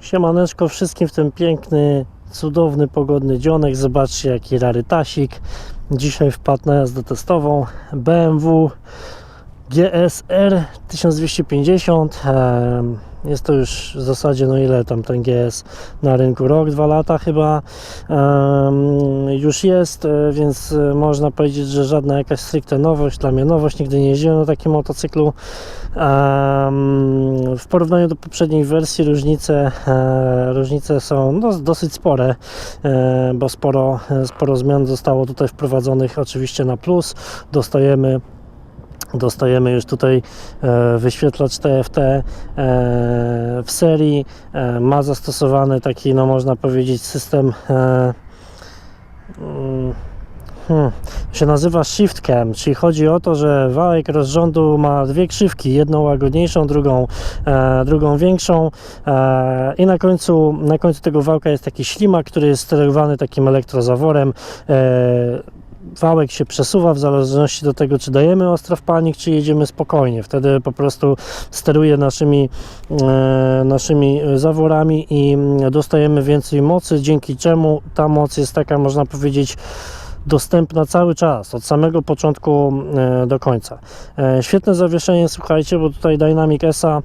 Siemaneczko wszystkim w ten piękny, cudowny, pogodny dzionek. Zobaczcie jaki rarytasik. Dzisiaj wpadł na jazdę testową BMW GSR 1250. Jest to już w zasadzie, no ile tam ten GS na rynku? Rok, dwa lata chyba em, już jest, e, więc e, można powiedzieć, że żadna jakaś stricte nowość. Dla mnie nowość, nigdy nie jeździłem na takim motocyklu. Em, W porównaniu do poprzedniej wersji różnice, e, różnice są no, dosyć spore, e, bo sporo, sporo zmian zostało tutaj wprowadzonych oczywiście na plus. Dostajemy Dostajemy już tutaj e, wyświetlacz TFT e, w serii. E, ma zastosowany taki, no można powiedzieć, system. Mm, Hmm. się nazywa Shift Cam, czyli chodzi o to, że wałek rozrządu ma dwie krzywki, jedną łagodniejszą, drugą, e, drugą większą e, i na końcu, na końcu tego wałka jest taki ślimak, który jest sterowany takim elektrozaworem. E, wałek się przesuwa w zależności do tego, czy dajemy ostra w czy jedziemy spokojnie. Wtedy po prostu steruje naszymi, e, naszymi zaworami i mm, dostajemy więcej mocy, dzięki czemu ta moc jest taka, można powiedzieć, dostępna cały czas, od samego początku e, do końca. E, Świetne zawieszenie, słuchajcie, bo tutaj Dynamic ESA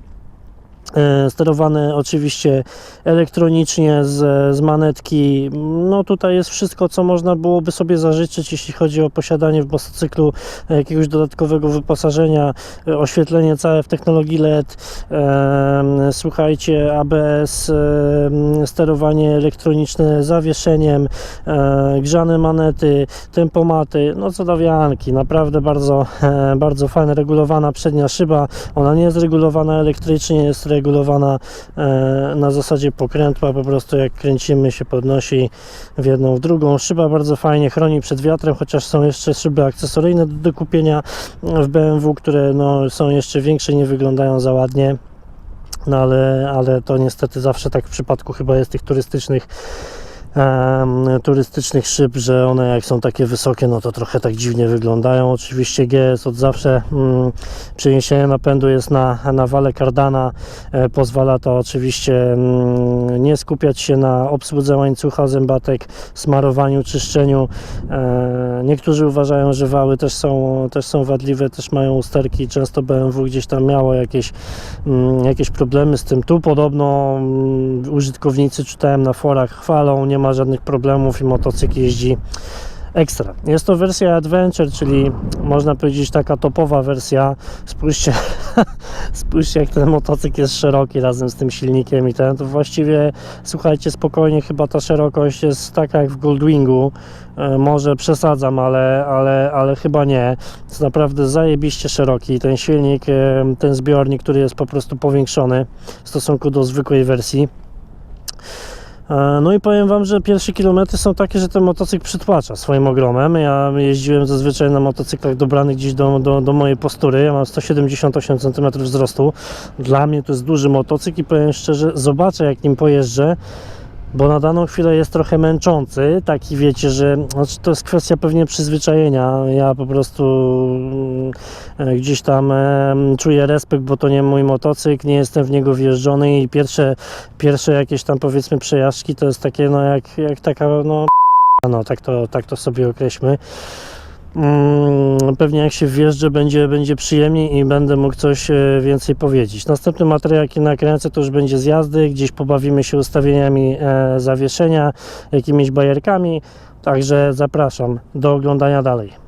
sterowane oczywiście elektronicznie z, z manetki. No tutaj jest wszystko, co można byłoby sobie zażyczyć, jeśli chodzi o posiadanie w motocyklu jakiegoś dodatkowego wyposażenia, e, oświetlenie całe w technologii LED, słuchajcie, ABS, sterowanie elektroniczne zawieszeniem, e, grzane manety, tempomaty, no co do wianki, naprawdę bardzo, e, bardzo fajna, regulowana przednia szyba, ona nie jest regulowana elektrycznie, jest regulowana e, na zasadzie pokrętła, po prostu jak kręcimy się podnosi w jedną, w drugą. Szyba bardzo fajnie chroni przed wiatrem, chociaż są jeszcze szyby akcesoryjne do, kupienia w BMW, które no, są jeszcze większe, nie wyglądają za ładnie. No ale, ale to niestety zawsze tak w przypadku chyba jest tych turystycznych turystycznych szyb, że one jak są takie wysokie, no to trochę tak dziwnie wyglądają. Oczywiście GS od zawsze mm, przeniesienie napędu jest na, na wale kardana, e, pozwala to oczywiście mm, nie skupiać się na obsłudze łańcucha zębatek, smarowaniu, czyszczeniu. E, niektórzy uważają, że wały też są, też są wadliwe, też mają usterki, często BMW gdzieś tam miało jakieś, mm, jakieś problemy z tym. Tu podobno użytkownicy czytałem na forach chwalą, nie ma żadnych problemów i motocykl jeździ ekstra. Jest to wersja Adventure, czyli można powiedzieć taka topowa wersja. Spójrzcie, spójrzcie jak ten motocykl jest szeroki razem z tym silnikiem i ten, to właściwie słuchajcie spokojnie, chyba ta szerokość jest taka jak w Goldwingu. E, Może przesadzam, ale, ale, ale chyba nie. Jest naprawdę zajebiście szeroki. Ten silnik, e, ten zbiornik, który jest po prostu powiększony w stosunku do zwykłej wersji. E, No i powiem Wam, że pierwsze kilometry są takie, że ten motocykl przytłacza swoim ogromem. Ja jeździłem zazwyczaj na motocyklach dobranych gdzieś do, do, do mojej postury. Ja mam 178 cm wzrostu. Dla mnie to jest duży motocykl i powiem szczerze, zobaczę jak nim pojeżdżę. Bo na daną chwilę jest trochę męczący, taki wiecie, że znaczy to jest kwestia pewnie przyzwyczajenia. Ja po prostu mm, gdzieś tam em, czuję respekt, bo to nie mój motocykl, nie jestem w niego wjeżdżony i pierwsze, pierwsze jakieś tam powiedzmy przejażdżki to jest takie no jak, jak taka no no tak to, tak to sobie określmy. Mm, Pewnie jak się wjeżdżę będzie, będzie przyjemniej i będę mógł coś e, więcej powiedzieć. Następny materiał jaki nakręcę to już będzie z jazdy, gdzieś pobawimy się ustawieniami e, zawieszenia, jakimiś bajerkami, także zapraszam do oglądania dalej.